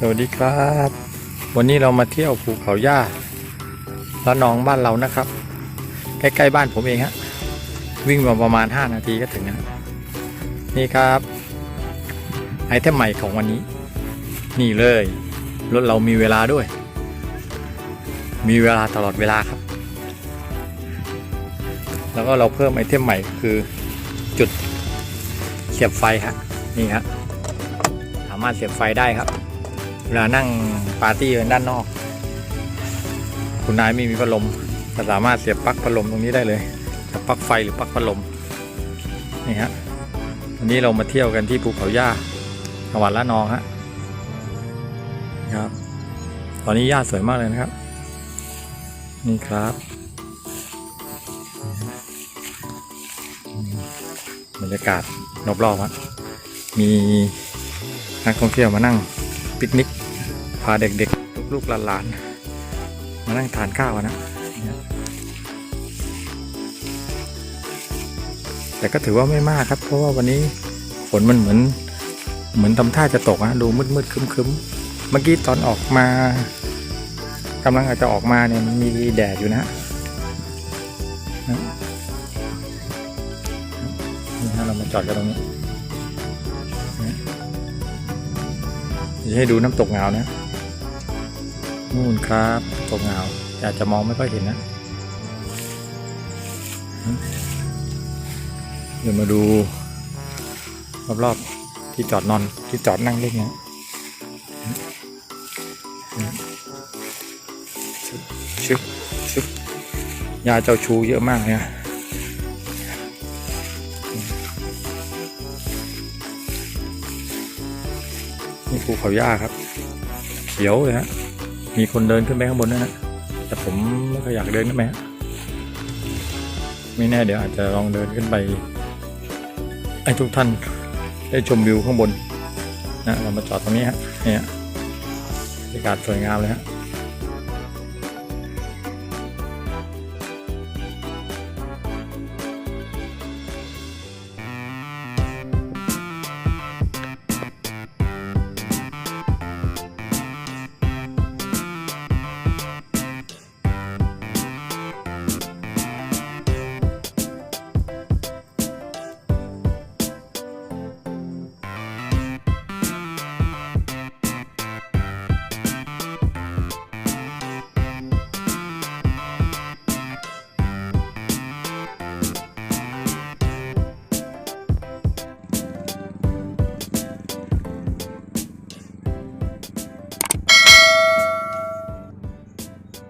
สวัสดีครับ วันนี้เรามาเที่ยวภูเขาย่าละนองบ้านเรานะครับ ใกล้ๆบ้านผมเองฮะวิ่งมาประมาณ 5 นาทีก็ถึงนะนี่ครับไอเทมใหม่ของวันนี้ นี่เลยรถเรามีเวลาด้วย มีเวลาตลอดเวลาครับ แล้วก็เราเพิ่มไอเทมใหม่คือจุดเสียบไฟฮะนี่ฮะสามารถเสียบไฟได้ครับ เวลานั่งปาร์ตี้กันด้านนอก คุณนายไม่มีพัดลมก็สามารถเสียบปลั๊กพัดลมตรงนี้ได้เลยจะปลั๊กไฟหรือปลั๊กพัดลมนี่ฮะวันนี้เรามาเที่ยวกันที่ภูเขาย่าจังหวัดละนองฮะครับตอนนี้หญ้าสวยมากเลยนะครับ นี่ครับบรรยากาศรอบๆฮะมีนักท่องเที่ยวมานั่ง ปิกนิก พาเด็กๆ ลูกๆหลานๆ มานั่งทานข้าวนะ แต่ก็ถือว่าไม่มากครับ เพราะว่าวันนี้ฝนมันเหมือน เหมือนทำท่าจะตกอะดูมืดๆคึมๆ เมื่อกี้ตอนออกมากำลังอาจจะออกมาเนี่ยมีแดดอยู่นะฮะนี่ฮะเรามาจอดกันตรงนี้ จะให้ดูน้ำตกเงานะนู่นครับตกเงาอาจจะมองไม่ค่อยเห็นนะเดี๋ยวมาดูรอบๆที่จอดนอนที่จอดนั่งเล่นเนี่ยชึบชึบชึบยาเจ้าชูเยอะมากเนี่ย นี่ภูเขาหญ้าครับ เขียวเลยฮะ มีคนเดินขึ้นไปข้างบนด้วยนะแต่ผมไม่ค่อยอยากเดินขึ้นไปฮะไม่แน่เดี๋ยวอาจจะลองเดินขึ้นไปให้ทุกท่านได้ชมวิวข้างบนนะเรามาจอดตรงนี้ฮะเนี่ยบรรยากาศสวยงามเลยฮะ